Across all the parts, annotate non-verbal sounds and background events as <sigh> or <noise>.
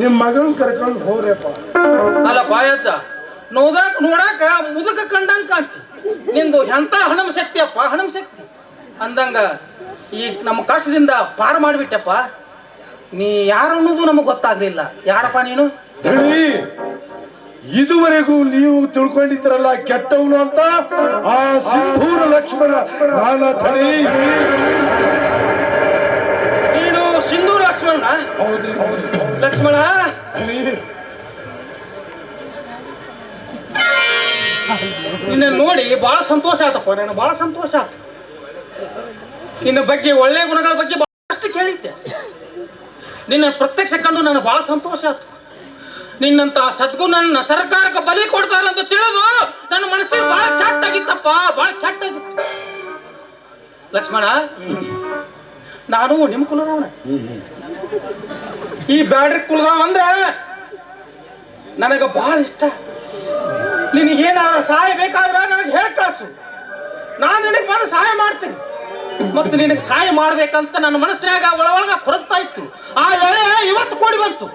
ನಿಮ್ಮ ಮಗನ್ ಕರ್ಕೊಂಡು ಹೋಗ್ರಪ್ಪ ಅಲ್ಲ ಬಾಯಜ್ಜ ನೋದಾಕ ನೋಡಾಕ ಮುದುಕ ಕಂಡಂಗ್ ಕಾಂತಿ ನಿಂದು ಎಂತ ಹಣಮ ಶಕ್ತಿ ಅಪ್ಪ ಹಣಮ ಶಕ್ತಿ. ಅಂದಂಗ ಈ ನಮ್ಮ ಕಷ್ಟದಿಂದ ಪಾರು ಮಾಡಿಬಿಟ್ಟಪ್ಪ. ನೀ ಯಾರು ಅನ್ನೋದು ನಮಗೆ ಗೊತ್ತಾಗ್ಲಿಲ್ಲ. ಯಾರಪ್ಪ ನೀನು? ಇದುವರೆಗೂ ನೀವು ತಿಳ್ಕೊಂಡಿದ್ರಲ್ಲ ಕೆಟ್ಟವನು ಅಂತ? ಆ ಸಿಂಧೂರ ಲಕ್ಷ್ಮಣ ನಾನ ಲಕ್ಷ್ಮಣ? ಹೌದ್ರಿ ಹೌದ್ರಿ ಲಕ್ಷ್ಮಣ? ನಿನ್ನ ನೋಡಿ ಬಹಳ ಸಂತೋಷ ಆತಪ್ಪ ನಾನು ಬಹಳ ಸಂತೋಷ ಆತ. ನಿನ್ನ ಬಗ್ಗೆ ಒಳ್ಳೆಯ ಗುಣಗಳ ಬಗ್ಗೆ ಬಹಳಷ್ಟು ಕೇಳಿದ್ದೆ. ನಿನ್ನ ಪ್ರತ್ಯಕ್ಷ ಕಂಡು ನನಗೆ ಬಹಳ ಸಂತೋಷ ಆಯ್ತು ನಿನ್ನಂತ ಸದ್ಗುಣನ ಸರ್ಕಾರಕ್ಕೆ ಬಲಿ ಕೊಡ್ತಾರ ಅಂತ ತಿಳಿದು ನನ್ನ ಮನಸ್ಸಿಗೆ ಬಹಳ ಕೆಟ್ಟಾಗಿತ್ತಪ್ಪ ಬಹಳ ಕೆಟ್ಟಾಗಿತ್ತು ಲಕ್ಷ್ಮಣ ನಾನು ನಿಮ್ಮ ಕುಲದವನ. ಈ ಬ್ಯಾಡ್ರಿ ಕುಲದವ ಅಂದ್ರ ನನಗೆ ಬಹಳ ಇಷ್ಟ. ನಿನಗೇನ ಸಹಾಯ ಬೇಕಾದ್ರ ನನಗೆ ಹೇಳಿ ಕಳ್ಸು. ನಾನು ನಿನಗೆ ಬಂದು ಸಹಾಯ ಮಾಡ್ತೀನಿ. ಮತ್ತು ನಿನಗೆ ಸಹಾಯ ಮಾಡ್ಬೇಕಂತ ನನ್ನ ಮನಸ್ಸಿನಾಗ ಒಳ ಒಳಗ ಇತ್ತು. ಆ ವೇಳೆ ಇವತ್ತು ಕೂಡಿ ಬಂತು.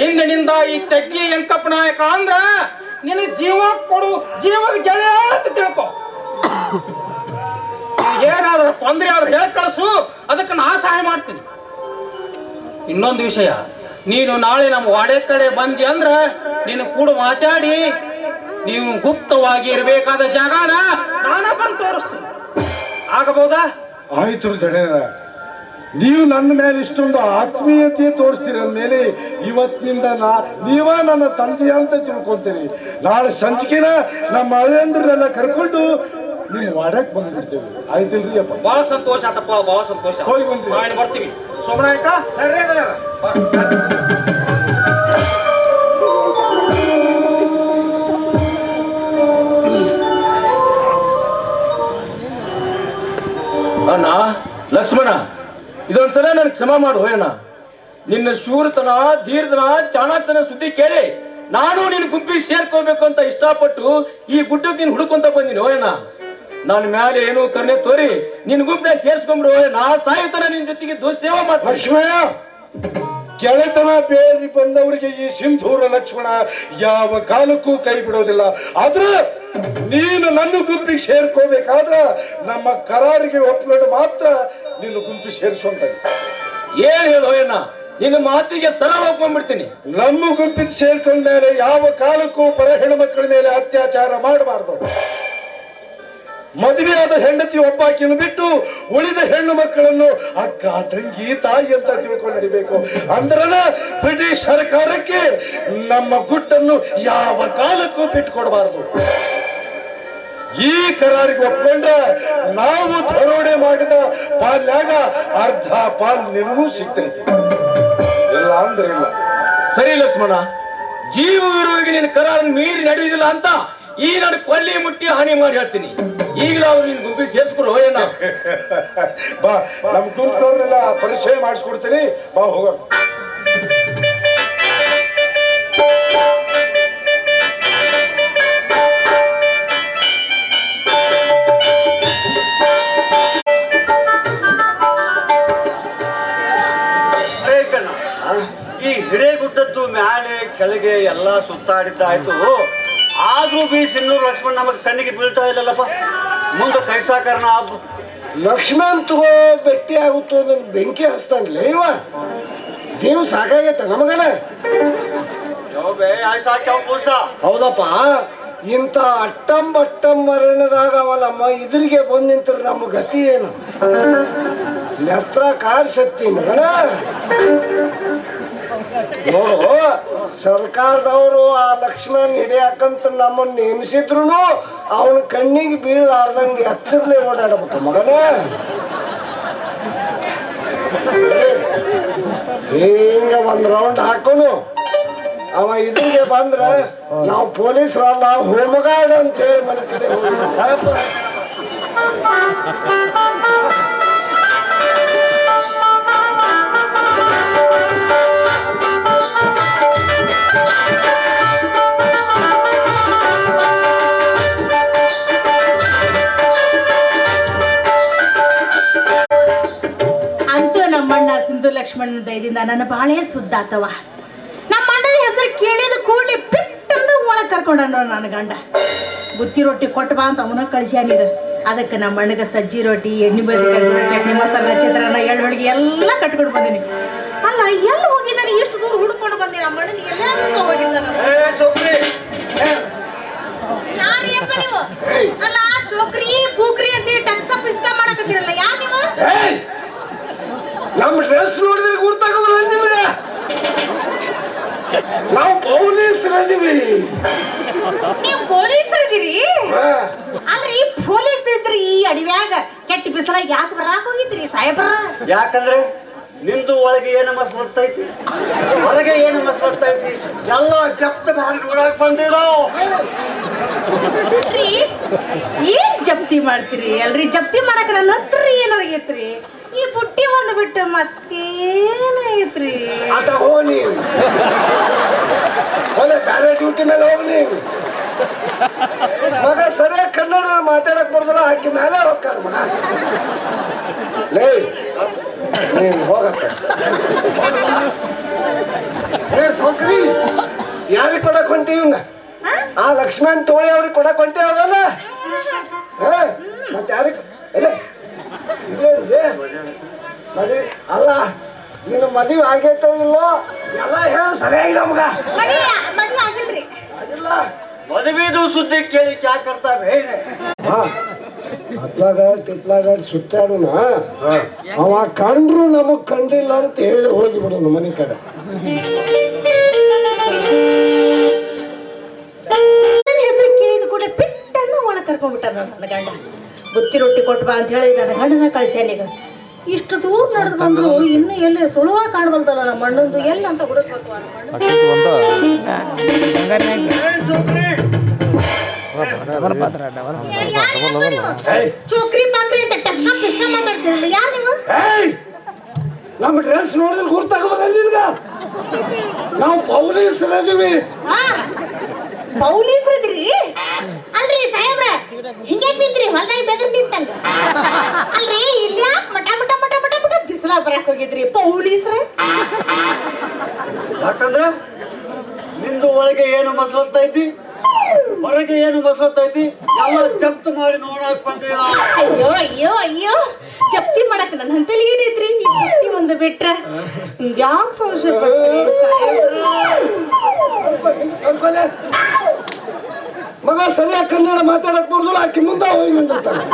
ಹಿಂದಿನಿಂದ ಈ ತೆಗ್ಗಿ ಎಂಕಪ್ಪ ನಾಯಕ ಅಂದ್ರ ನಿನಗೆ ಜೀವ ಕೊಡು, ಜೀವದ ಗೆಳೆಯ ಅಂತ ತಿಳ್ಕೊ. ಏನಾದ್ರೂ ತೊಂದರೆ ಆದ್ರೆ ಹೇಳಿ ಕಳಿಸು. ಅದಕ್ಕೆ ನಾ ಸಹಾಯ ಮಾಡ್ತೀನಿ. ಇನ್ನೊಂದು ವಿಷಯ. ನೀನು ನಾಳೆ ನಮ್ಮ ವಾಡೆ ಕಡೆ ಬಂದಿ ಅಂದ್ರೆ ನೀನು ಕೂಡ ಮಾತಾಡಿ, ನೀವು ಗುಪ್ತವಾಗಿ ಇರಬೇಕಾದ ಜಾಗನ ನಾನೇ ಬಂದು ತೋರಿಸ್ತೀನಿ. ಆಗಬಹುದಾ? ಆಯ್ತು ಧಣಿಯರ ನೀವು ನನ್ನ ಮೇಲೆ ಇಷ್ಟೊಂದು ಆತ್ಮೀಯತೆ ತೋರಿಸ್ತೀರಿ ಮೇಲೆ ಇವತ್ತಿನಿಂದ ನಾ ನೀವ ನನ್ನ ತಂದೆ ಅಂತ ತಿಳ್ಕೊಂತೀರಿ ನಾಳೆ ಸಂಚಿಕೆನ ನಮ್ಮ ಅಳಿಯಂದ್ರನ್ನೆಲ್ಲ ಕರ್ಕೊಂಡು ನೀವು ವಾಡಕ್ ಬಂದ್ಬಿಡ್ತೇವೆ. ಆಯ್ತಿಲ್ರಿ ಅಪ್ಪ. ಬಹಳ ಸಂತೋಷ ಆತಪ್ಪ ಬಹಳ ಸಂತೋಷ. ಹೋಗಿ ಬಂದ್ರಿ ಮಾಡಿ ಬರ್ತೀವಿ. ಆಯ್ತಾ? ಅಣ್ಣ ಲಕ್ಷ್ಮಣ ಇದೊಂದ್ಸಲ ನನಗೆ ಕ್ಷಮ ಮಾಡು ಹೋಯಣ್ಣ ನಿನ್ನ ಶೂರತನ ದೀರ್ಘನ ಚಾಣಾಕ್ಷನ ಸುದ್ದಿ ಕೇಳಿ. ನಾನು ನಿನ್ನ ಗುಂಪಿಗೆ ಸೇರ್ಕೋಬೇಕು ಅಂತ ಇಷ್ಟಪಟ್ಟು ಈ ಗುಡ್ಡಕ್ಕೆ ನೀನು ಹುಡುಕೊಂತ ಬಂದಿನಿ ಹೋಯಣ್ಣ ನನ್ನ ಮ್ಯಾಲೆ ಏನು ಕರ್ಣೆ ತೋರಿ ನಿನ್ ಗುಂಪಿನಾಗ ಸೇರ್ಸ್ಕೊಂಡ್ಬಿಡು ನಾ ಸಾಯ್ತಾನ ನಿನ್ ಜೊತೆಗೆ ದುಸ್ಸೇವೆ ಮಾಡ್ತೀನಿ. ಲಕ್ಷ್ಮಣ ಗೆಳೆತನ ಬೇರಿ ಬಂದವರಿಗೆ ಈ ಸಿಂಧೂರ ಲಕ್ಷ್ಮಣ ಯಾವ ಕಾಲಕ್ಕೂ ಕೈ ಬಿಡೋದಿಲ್ಲ. ಆದ್ರೆ ನೀನು ನನ್ನ ಗುಂಪಿಗೆ ಸೇರ್ಕೋಬೇಕಾದ್ರ ನಮ್ಮ ಕರಾರಿಗೆ ಒಪ್ಕೊಂಡು ಮಾತ್ರ ನಿನ್ನ ಗುಂಪಿಗೆ ಸೇರಿಸುವಂತ ಏನ್ ಹೇಳೋಯಣ್ಣ ನಿನ್ನ ಮಾತಿಗೆ ಸರಳ ಒಪ್ಕೊಂಡ್ಬಿಡ್ತೀನಿ. ನಮ್ಮ ಗುಂಪಿಗೆ ಸೇರ್ಕೊಂಡ ಮೇಲೆ ಯಾವ ಕಾಲಕ್ಕೂ ಬರ ಹೆಣ್ಮಕ್ಳ ಮೇಲೆ ಅತ್ಯಾಚಾರ ಮಾಡಬಾರ್ದು. ಮದುವೆಯಾದ ಹೆಂಡತಿ ಒಬ್ಬಾಕಿಯನ್ನು ಬಿಟ್ಟು ಉಳಿದ ಹೆಣ್ಣು ಮಕ್ಕಳನ್ನು ಅಕ್ಕ, ತಂಗಿ, ತಾಯಿ ಅಂತ ತಿಳ್ಕೊಂಡು ನಡಿಬೇಕು. ಅಂದ್ರನ ಬ್ರಿಟಿಷ್ ಸರ್ಕಾರಕ್ಕೆ ನಮ್ಮ ಗುಟ್ಟನ್ನು ಯಾವ ಕಾಲಕ್ಕೂ ಬಿಟ್ಟುಕೊಡಬಾರದು. ಈ ಕರಾರಿಗೆ ಒಪ್ಕೊಂಡ್ರೆ ನಾವು ದರೋಡೆ ಮಾಡಿದ ಪಾಲ್ಯಾಗ ಅರ್ಧ ಪಾಲ್ ನಿನಗೂ ಸಿಗ್ತೈತಿ. ಇಲ್ಲ ಅಂದ್ರೆ ಇಲ್ಲ. ಸರಿ ಲಕ್ಷ್ಮಣ, ಜೀವ ಇರುವಾಗ ನಿನ್ನ ಕರಾರ ಮೀರಿ ನಡೆಯುವುದಿಲ್ಲ ಅಂತ ಈ ನಾನು ಕೊಲ್ಲಿ ಮುಟ್ಟಿ ಹಾನಿ ಮಾಡಿ ಹೇಳ್ತೀನಿ. ಈಗಲೂ ಅವ್ರು ನಿನ್ ಗುಂಪಿಗೆ ಸೇರಿಸ್ಕೊಂಡು ಹೋಯಣ್ಣ <laughs> ಬಾ ನಮ್ ಗುಂಪಿನವ್ರನ್ನೆಲ್ಲ ಪರಿಚಯ ಮಾಡಿಸ್ಕೊಡ್ತೀನಿ. ಬಾ ಹೋಗೋಣ. ಈ ಹಿರೇಗುಡ್ಡದ್ದು ಮ್ಯಾಲೆ ಕೆಳಗೆ ಎಲ್ಲ ಸುತ್ತಾಡಿದ್ದಾಯ್ತು. ಆದ್ರೂ ಬಿ ಸಿನ್ನೂರು ಲಕ್ಷ್ಮಣ್ ನಮಗೆ ಕಣ್ಣಿಗೆ ಬೀಳ್ತಾ ಇಲ್ಲಲ್ಲಪ್ಪ. ಮುಂದೆ ಕೈ ಸಾಕಾರನ ಹಬ್ಬ ಲಕ್ಷ್ಮಣ್ ತಗೋ ಬೆಟ್ಟಿ ಆಗುತ್ತೋ ನನ್ ಬೆಂಕಿ ಹಚ್ತಾನ್ಲೇ ಇವ. ಜೀವ ಸಾಕಾಗೈತ ನಮಗನ. ಹೌದಪ್ಪ. ಇಂಥ ಅಟ್ಟಂ ಬಟ್ಟಂ ಮರಣದಾಗ ಅವಲಮ್ಮ ಇದ್ರಿಗೆ ಬಂದ್ ನಿಂತರ ನಮ್ಮ ಗತಿ ಏನು? ಲೆತ್ರ ಕಾರ್ ಶಕ್ತಿ ಮಗನ ಸರ್ಕಾರದವರು ಆ ಲಕ್ಷ್ಮಣ್ ಹಿಡಿಯಾಕಂತ ನಮ್ಮನ್ನ ನೇಮಿಸಿದ್ರು ಅವನ ಕಣ್ಣಿಗೆ ಬೀಳಾರ್ದಂಗೆ ಹತ್ತಿರ್ಲೆ ಓಡಾಡಬೇಕು ಮಗನೇ. ಹಿಂಗ ಒಂದ್ ರೌಂಡ್ ಹಾಕೋನು. ಅವ ಇದಂಗೆ ಬಂದ್ರೆ ನಾವು ಪೊಲೀಸರಲ್ಲ, ಹೋಮಗಾರ್ಡ್ ಅಂತ ಹೇಳಿ ಮನೆ ಕಡೆ ಹೋಗಿ ಅಂತೂ ನಮ್ಮಣ್ಣ ಸಿಂಧು ಲಕ್ಷ್ಮಣ್ ದಯದಿಂದ ನನ್ನ ಬಾಳೆ ಸುದ್ದಾತವ. ನಮ್ಮ ಅಣ್ಣನ ಹೆಸರು ಕೇಳಿದ ಕೂಡಲೇ ಪಿಟ್ಟಂದು ಒಳಗೆ ಕರ್ಕೊಂಡ ನನ್ನ ಗಂಡ. ಬುತ್ತಿ ರೊಟ್ಟಿ ಕೊಟ್ಟು ಬಾ ಅಂತ ಅವನ ಕಳಿಸ್ಯಾನಿರ ಅದಕ್ಕೆ ನಮ್ಮ ಅಣ್ಣಗೆ ಸಜ್ಜಿ ರೊಟ್ಟಿ ಎಣ್ಣೆ ಬದಿ ಚಟ್ನಿ ಮಸಾಲ ಚಿತ್ರಾನ್ನ ಎಳ್ಳು ಹೋಳಿಗೆ ಎಲ್ಲ ಕಟ್ಕೊಂಡು ಬಂದೀನಿ. ಅಲ್ಲ ಎಲ್ಲಿ ಹೋಗಿದ್ದಾನೆ? ಎಷ್ಟು ದೂರ ಹುಡ್ಕೊಂಡು ಬಂದೆ ನಮ್ಮ ಅಣ್ಣನಿಗೆ ಎಲ್ಲ ಹೋಗಿದ್ದಾನೆ? ಅಲ್ಲ ಚೋಕ್ರಿ ಪೂಕ್ರಿ ಅಂತ ಟಕ್ಸ ಪಿಸ್ತ ಮಾಡಕತ್ತಿರಲ್ಲ ಯಾರು ನೀವು! ನಮ್ಮ ಡ್ರೆಸ್ ನೋಡಿದ್ರೆ ಗುರ್ತಾಗೋದಿಲ್ಲ ನಿಮಗೆ. ನಾವು ಪೊಲೀಸ್ ನೀವು ಪೊಲೀಸರು ಇದೀರಿ ಅಲ್ರಿ ಪೊಲೀಸ್ ಇದ್ರಿ ಈ ಅಡಿವ್ಯಾಗ ಕೆಟ್ಟ ಬಿಸಿಲಾಗ ಯಾಕೆ ಬರಾಕ್ ಹೋಗಿದ್ರಿ ಸಾಹೇಬ್ರ? ಯಾಕಂದ್ರೆ ನಿಂದು ಒಳಗೆ ಏನು ಮಸ್ಲತ್ತೈತಿ ಹೊರಗೆ ಏನು ಮಸ್ಲತ್ತೈತಿ ಎಲ್ಲ ಜಪ್ತ ಮಾಡಿ ನೋಡಕ್ ಬಂದಿರೋ. ಏನ್ ಜಪ್ತಿ ಮಾಡ್ತೀರಿ? ಅಲ್ರಿ ಜಪ್ತಿ ಮಾಡಕ್ ನನ್ನ ಹತ್ರ ಏನಾಗೈತ್ರಿ ಈ ಬುಟ್ಟಿ ಒಂದು ಬಿಟ್ಟು ಮತ್ತೇನಾಗೈತ್ರಿ ಆತ ಹೋಗಿ ಒಳ್ಳೆ ಬೇರೆ ಡ್ಯೂಟಿ ಮೇಲೆ ಹೋಗ್ಲಿ ಮಗ ಸರಿಯಾಗಿ ಕನ್ನಡ ಮಾತಾಡಕ್ ಬರ್ದಲ್ಲ ಆಕಿ ಮೇಲೆ ಹೋಗ್ತಾರ ಮಗ. ಲೇ ನೀನ್ ಹೋಗತ್ತ ಸೌಕ್ರಿ ಯಾರಿಗೆ ಕೊಡಕ್ ಹೊಂಟೀವ್ ಆ ಲಕ್ಷ್ಮಣ್ ತೋಳಿ ಅವ್ರಿಗೆ ಕೊಡಕ್ ಹೊಂಟೇ ಅವಲ್ಲ ಮತ್ತೆ ಯಾರಿಗೆ ಮದುವೆ ಅಲ್ಲ ನಿನ್ನ ಮದುವೆ ಆಗೈತೋ ಇಲ್ಲೋ ಎಲ್ಲ ಹೇಳ ಸರಿಯಾಗಿ ನಮ್ಗ ಮದುವೆದು ಸುದ್ದಿ ಕೇಳಿ ಕ್ಯಾ ಕರ್ತಾ ಬೇನೆ ಅತ್ಲಾಗ ತಿತ್ಲಾಗ ಸುತ್ತಾಡೋಣ ಅವ ಕಂಡ್ರು ನಮಗ್ ಕಂಡಿಲ್ಲ ಅಂತ ಹೇಳಿ ಹೋಗಿ ಬಿಡೋನು ಮನೆ ಕಡೆ ಹೆಸರು ಕೇಳಿದ ಕೂಡ ಬಿಟ್ಟನ್ನು ಒಳಗೆ ಕರ್ಕೊಂಡ್ಬಿಟ್ಟ ನನ್ನ ಗಂಡ ಬುತ್ತಿ ರೊಟ್ಟಿ ಕೊಟ್ಟು ಬಾ ಅಂತ ಹೇಳಿ ನನ್ನ ಗಂಡನ ಕಳ್ಸ್ಯಾನೀಗ ಇಷ್ಟು ದೂರ ನಡೆದು ಬಂದ್ರು ಇನ್ನು ಎಲ್ಲಿ ಸುಳುವ ಕಾಣಬಲ್ದಲ್ಲ ನಮ್ಮ ಅಣ್ಣಂದು ಎಲ್ಲಿ ಅಂತ ಹುಡುಕ್ಬೇಕು ಚೋಕ್ರಿ ಪಾಕ್ರಿ ಅಂತ ಟಕ್ಕ ಪಿಸ್ಕ ಮಾತಾಡ್ತಿರಲ್ಲ ಯಾರು ನೀವು ನಮ್ಮ ಡ್ರೆಸ್ ನೋಡಿದ್ರೆ ಗುರ್ತಾಗಲ್ಲ ನಿನ್ಗ ನಾವು ಪೊಲೀಸರದೀವಿ ಹಾ ಪೌಲೀಸ್ ಇದ್ರಿ ಅಲ್ರಿ ಸಾಹೇಬ್ರ ಹಿಂಗೆ ನಿಂತ್ರಿ ಹೊಲ್ದಾಗ ಬೆದ್ರ ನಿಂತಂಗ ಅಲ್ರಿ ಇಲ್ಲಿ ಯಾಕ್ ಮಟ ಮಟ ಮಟ ಮಟ ಮಟ ಬಿಸಿಲ ಬರಕ್ ಹೋಗಿದ್ರಿ ಪೌಲೀಸ್ರ ಯಾಕಂದ್ರೆ ನಿಂದು ಒಳಗೆ ಏನು ಮಸ್ಲತ್ತೈತಿ ಹೊರಗೆ ಏನು ಬಸತ್ತೈತಿ ಎಲ್ಲ ಜಪ್ತಿ ಮಾಡಿ ನೋಡಕ್ ಬಂದಿರೋ ಅಯ್ಯೋ ಅಯ್ಯೋ ಅಯ್ಯೋ. ಜಪ್ತಿ ಮಾಡಕ್ ನನ್ನ ಹಂತಲ್ಲಿ ಏನೈತ್ರಿ ನೀವು ಜಪ್ತಿ ಒಂದು ಬಿಟ್ರ. ಯಾವ ಸಂಶಯ ಪಡ್ತೀರಿ? ಮಗ ಸರಿಯಾಗಿ ಕನ್ನಡ ಮಾತಾಡಕ್ ಬರ್ದಲ್ಲ ಆಕಿ ಮುಂದೆ ಹೋಗಿ ನಿಂದಿರ್ತಾನೆ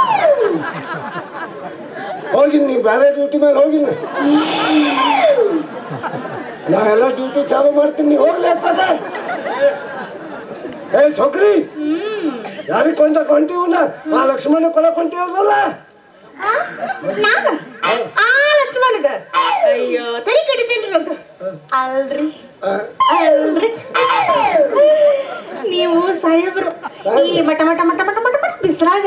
ಹೋಗಿ ನೀ ಬೇರೆ ಡ್ಯೂಟಿ ಮೇಲೆ ಹೋಗಿ ನೀ. ಎಲ್ಲ ಡ್ಯೂಟಿ ಚಾಲು ಮಾಡ್ತೀನಿ ನೀ ಹೋಗ್ಲಿ ಏ ಸೊಕ್ರಿ. ಯಾರಿಗೆ ಕೊಂಡ ಕೊಂಟಿವನ ಆ ಲಕ್ಷ್ಮಣ ಕೊಡ ಕೊಂಟಿವಲ್ಲ ಆ? ಲಕ್ಷ್ಮಣಗ? ಅಯ್ಯೋ ತಲೆ ಕಡಿತೇನ್ರಿ ನಂದು ಅಲ್ರಿ. ಅಲ್ರಿ. ನೀವು ಸಾಹೇಬ್ರು ಈ ಮಟ ಮಟ ಮಟ ಮಟ ಮಟ ಮಟ ಬಿಸ್ಲಾಗ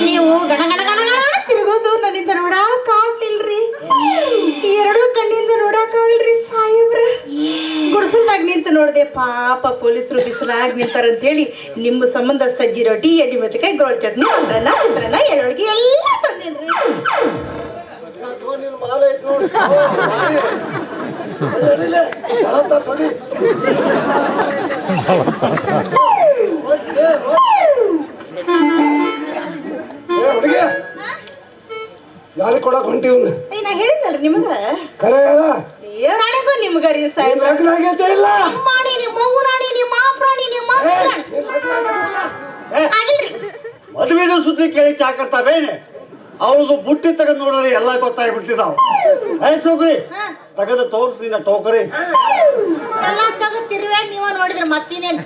ನೀವು ಗಣ ಗಣ ಗಣ ಗಣ ತಿರುಗೋದು ನನ್ನಿಂದ ನೋಡಾಕ ಆಗ್ಲಿಲ್ರಿ ಎರಡು ಕಣ್ಣಿಂದ ನೋಡಾಕ ಆಗ್ಲಿಲ್ರಿ ಸಾಹೇಬ್ರ. ಗುಡಿಸಲ್ದಾಗ ನಿಂತು ನೋಡಿದೆ ಪಾಪ ಪೊಲೀಸರು ಬಿಸಿಲಾಗಿ ನಿಂತಾರ ಅಂತ ಹೇಳಿ ನಿಮ್ಮ ಸಂಬಂಧ ಸಜ್ಜಿ ಎಡಿ ಮತ್ತೆ ಕೈ ಗೋಳ್ ಚಟ್ನಿ ಮೊಸರನ್ನ ಚಿತ್ರಾನ್ನ ಎಳ್ಳೊಳಗೆ ಎಲ್ಲ ತಂದೇನ್ರಿ. ಯಾರಿಗೆ ಕೊಡಕ್ ನಾ ಹೇಳಿದ್ನಲ್ರಿ ನಿಮಗ. ಕರೆ ಹೇಳ. ದೇವರಾಣಿಗೂ ನಿಮ್ಗರಿ ನಿನ್ ಸಾಹೇಬ್ರ ಲಗ್ನ ಆಗೈತೆ ಇಲ್ಲ? ಮಾಡಿ ನಿಮ್ಮ ಮಗು ರಾಣಿ ನಿಮ್ಮ ಪ್ರಾಣಿ ನಿಮ್ಮ ಏ, ಪ್ರಾಣಿ ನಿನ್ ಲಗ್ನ ಆಗೈತೆ ಇಲ್ಲ? ಆಗಿಲ್ರಿ ಮದುವೆದು ಸುದ್ದಿ ಕೇಳಿ ಕ್ಯಾ ಕರ್ತಾ ಬೇನೆ ಅವ್ರದ್ದು ಬುಟ್ಟಿ ತೆಗೆದು ನೋಡಿದ್ರೆ ಎಲ್ಲ ಗೊತ್ತಾಗ್ಬಿಡ್ತಿದಾವ. ಏ ಚೌಕ್ರಿ ತಗದ ತೋರಿಸಿ ನಿನ್ನ ಟೋಕರಿ ಎಲ್ಲ ತಿರುವ್ಯಾಗ ನೀವ ನೋಡಿದ್ರೆ ಮತ್ತಿನೇನ್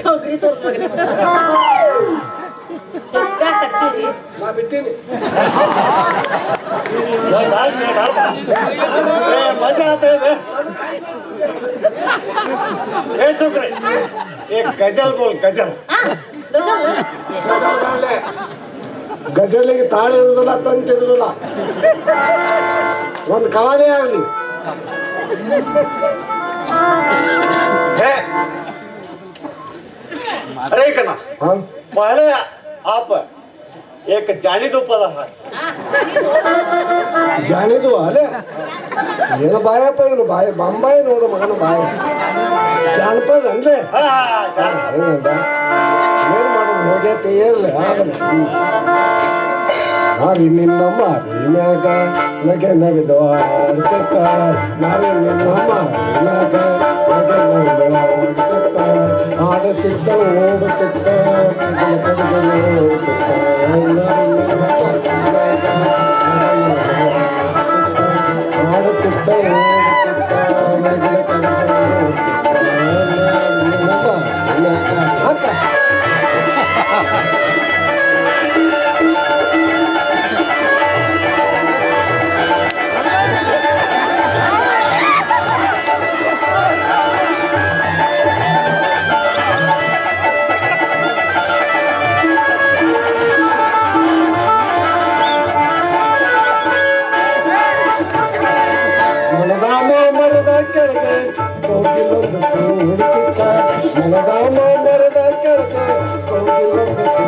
ಹೋಗ್ರಿ ತೋರ್ಸ್ಬೇಕ್ರಿ ಕತ್ತೀರಿ ನಾ ಬಿಟ್ಟೀನಿ ಏ, ಮಜಾ ಆತ ಇದೆ ಏ ಚೌಕ್ರಿ ಪಾಪ. ಏಕ ಜಾಣಿದು ಪದ ಜಾಣಿದು ಅಲೆ. ಏನು ಬಾಯಪ್ಪ ಇವನು ಬಾಯ ಬಾಂಬಾಯಿ ನೋಡು ಮಗನು ಬಾಯ. ಜಾನಪದ ಅಂದ್ರೆ? ಏನು ಮಾಡೋದು? ಹೋಗೈತೆ ಏರ್ಲಿ ಆಗಲ್ಲ. ಹರಿ ನಿನ್ನ ಮಾರಿ ಮ್ಯಾಗ ನಗೆ ನಗದು ಆಡ್ತಕ್ಕ ನರಿ ನಿನ್ನ ಮಾರಿ ಮ್ಯಾಗ ನಗೆ ನಗದು ಆಡ್ತಕ್ಕ ಆಡುತ್ತಿದ್ದ ಓಡುತ್ತಿದ್ದ ನರಿ ನಿನ್ನ ಮಾರಿ ಮ್ಯಾಗ करते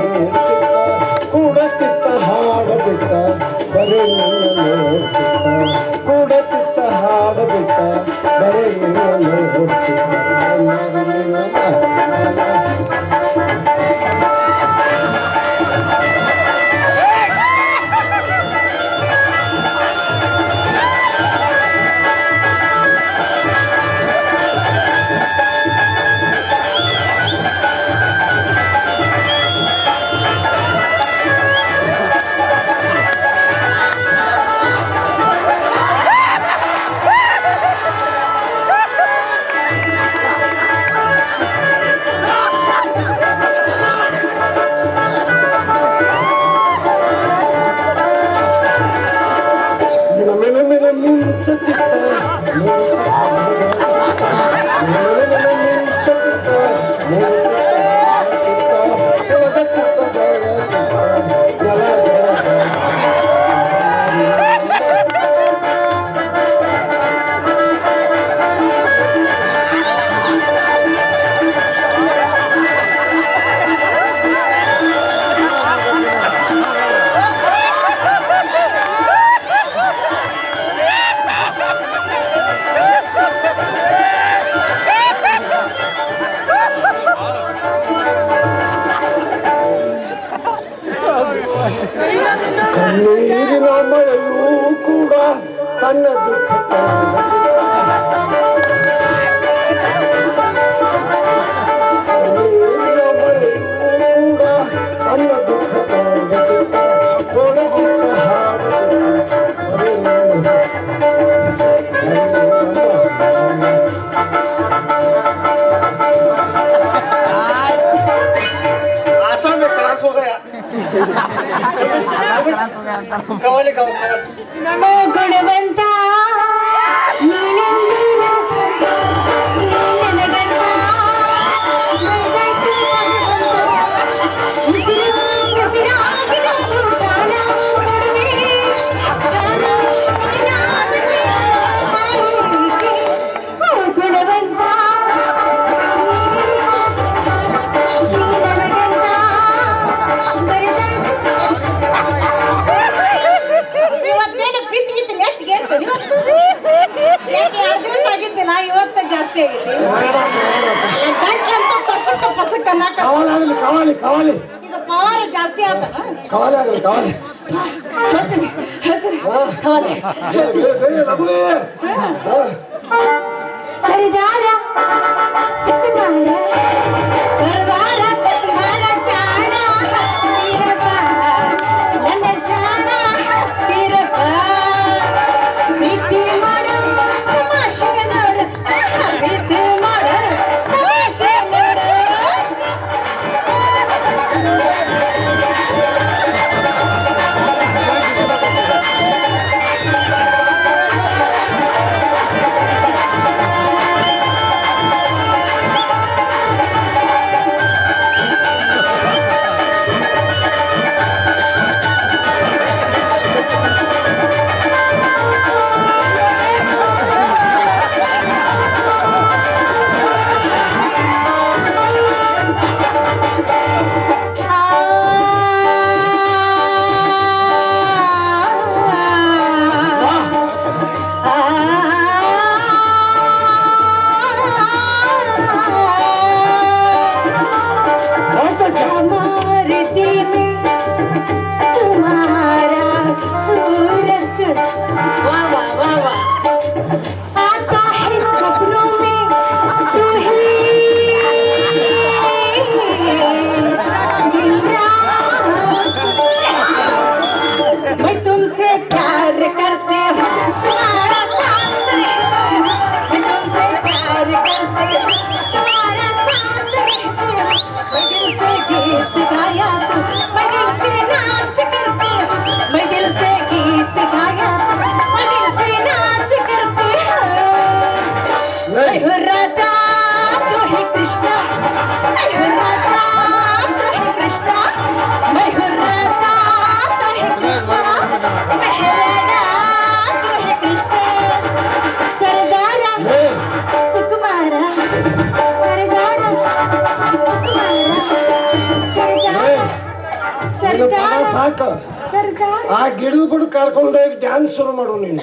சரிதாரா சரிதாரா আমার ಸಾಕು. ಆ ಗಿಡದ ಗುಡ್ ಕರ್ಕೊಂಡೋಗಿ ಡ್ಯಾನ್ಸ್ ಶುರು ಮಾಡು ನೀನು.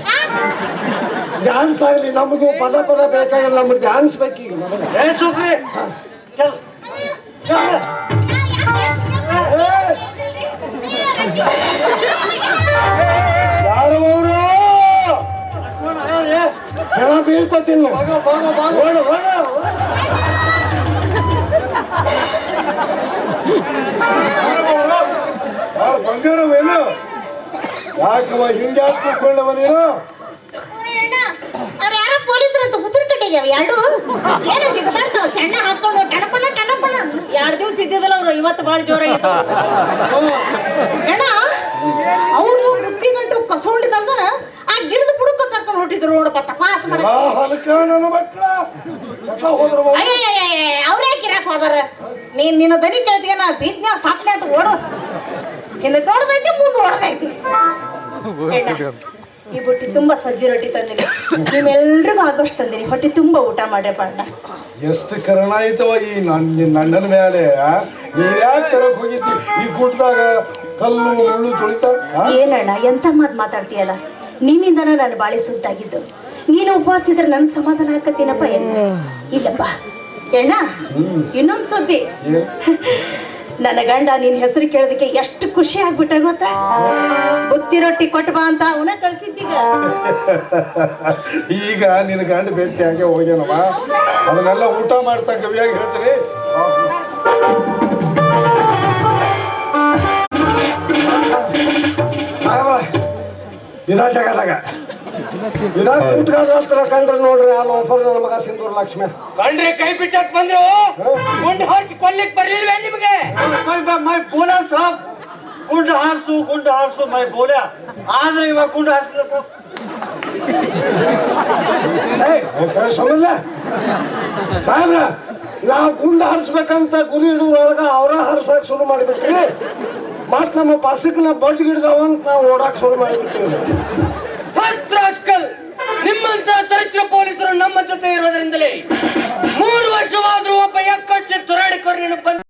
ಡ್ಯಾನ್ಸ್ ಆಗಲಿ ನಮಗೂ ಪದ ಪದ ಬೇಕಾಗಿಲ್ಲ ನಮ್ಗೆ ಡ್ಯಾನ್ಸ್ ಬೇಕೀಗ ಯಾರು ಹೆಣ. ಯಾರು ಬಂಗಾರವೇನು ಯಾಕವ ಹಿಂಗೆ ಹಾಕ್ಕೊಂಡವ ನೀನು? ಯಾರೋ ಉದುರು ಎರಡು? ಏನೋ ಜಿಗದಾಡ್ತಾವ ಸಣ್ಣ ಹಾಕೊಂಡು ಟಣಪಣ ಟಣಪಣ ಎರಡು ದಿವಸ ಇದ್ದಿದ್ದಲ್ಲ ಅವ್ರು ಇವತ್ತು ಭಾಳ ಜೋರ ಅಣ್ಣ ಅವರು ಮುಕ್ತಿ ಗಂಟು ಆ ಗಿಡದ ಕರ್ಕೊಂಡು ಹೊಟ್ಟಿದ್ರು ನೋಡಪ್ಪ ತಪಾಸ್ ಮಾಡಿ. ಅವ್ರು. ಕಿರಾಕ್ ಹೋದಾರ? ನೀನ್ ನಿನ್ನ ದನಿ ಕೇಳ್ತೀಯ ಬೀದ್ನ ಸಾಕ್ಷಿ ಅಂತ ಓಡು. ಹಿಂದೆ ನೋಡ್ದೈತಿ ಮುಂದೆ ಹೊಡೆದೈತಿ ಈ ಬುಟ್ಟಿ ತುಂಬಾ ಸಜ್ಜಿ ರೊಟ್ಟಿ ತಂದಿನಿ. ನಿಮ್ಮೆಲ್ರಿಗೂ ಆಗೋಷ್ಟು ತಂದಿನಿ. ಹೊಟ್ಟೆ ತುಂಬಾ ಊಟ ಮಾಡ್ರಪ್ಪ ಅಣ್ಣ ಎಷ್ಟು ಕರಣ ಆಯ್ತವ ಈ ನನ್ನ ನನ್ನನ ಮೇಲೆ ನೀನ್ ಯಾಕೆ ತರಕ್ ಹೋಗಿದ್ದಿ? ಈ ಗುಡ್ದಾಗ ಕಲ್ಲು ಮುಳ್ಳು ತುಳಿತ? ಏನಣ್ಣ ಎಂತ ಮಾತು ಮಾತಾಡ್ತೀಯಲ್ಲ? ನಿನ್ನಿಂದನ ನಾನು ಬಾಳಿ ಸುದ್ದಾಗಿದ್ದು. ನೀನು ಉಪವಾಸ ಇದ್ರೆ ನನ್ ಸಮಾಧಾನ ಹಾಕತ್ತೀನಪ್ಪ ಇಲ್ಲಪ್ಪ. ಎಣ್ಣ? ಇನ್ನೊಂದ್ ಸುದ್ದಿ? ನನ್ನ ಗಂಡ ನಿನ್ ಹೆಸರು ಕೇಳೋದಕ್ಕೆ ಎಷ್ಟು ಖುಷಿ ಆಗ್ಬಿಟ್ಟ ಗೊತ್ತಾ ಬುತ್ತಿ ರೊಟ್ಟಿ ಕೊಟ್ಬಾ ಬಾ ಅಂತ ಅವನ ಕಳ್ಸಿದ್ದೀಗ ಈಗ ನಿನ್ನ ಗಂಡ ಭೇಟಿ ಹಾಗೆ ಹೋಗ್ಯಾನವ ಅದನ್ನೆಲ್ಲ ಊಟ ಮಾಡ್ತಾ ಕವಿಯಾಗಿ ಹೇಳ್ತೀರಿ ಇದ ಜಗದಾಗ ಇದ ಕೂತ್ಕಾದ ಹತ್ರ ಕಂಡ್ರೆ ನೋಡ್ರಿ ಅಲ್ಲಿ ಒಬ್ಬರು ನನ್ನ ಮಗ ಸಿಂಧೂರ್ ಲಕ್ಷ್ಮಿ. ಕಂಡ್ರಿ ಕೈ ಬಿಟ್ಟಕ್ ಬಂದ್ರು? ಗುಂಡ್ ಹೊರ್ಚ್ ಕೊಲ್ಲಿಕ್ ಬರ್ಲಿಲ್ವೇ ನಿಮಗೆ? ಮೈ ಮೈ ಬೋಲಾ ಸಾಬ್. ಗುಂಡು ಹಾರಿಸು ಗುಂಡು ಹಾರಿಸು ಮೈ ಬೋಲ್ಯಾ ಆದ್ರೆ ಇವಾಗ ಗುಂಡು ಹಾರಿಸಿಲ್ಲ ಸಾಬ್. ಸಮಜ ಸಾಹೇಬ್ರ ನಾವು ಗುಂಡು ಹಾರಿಸ್ಬೇಕಂತ ಗುರಿ ಇಡುವಾಗ ಅವರ ಹಾರಿಸಕ್ ಶುರು ಮಾಡಿಬಿಟ್ರಿ. ಮತ್ ನಮ್ಮ ಬಸ್ಸಿಗೆ ಬಡ್ಡಿ ಬಡ್ ಗಿಡದವಂತ ನಾವು ಓಡಾಕ್ ಶುರು ಮಾಡಿಬಿಟ್ರಿ. ರಾಸ್ಕಲ್ ನಿಮ್ಮಂತ ತರಿಸಿದ ಪೊಲೀಸರು ನಮ್ಮ ಜೊತೆ ಇರುವುದರಿಂದಲೇ ಮೂರು ವರ್ಷವಾದರೂ ಒಬ್ಬ ಎಕ್ಕಚ್ಚೆ ತುರಾಡಿಕೊಂಡು ಬಂದ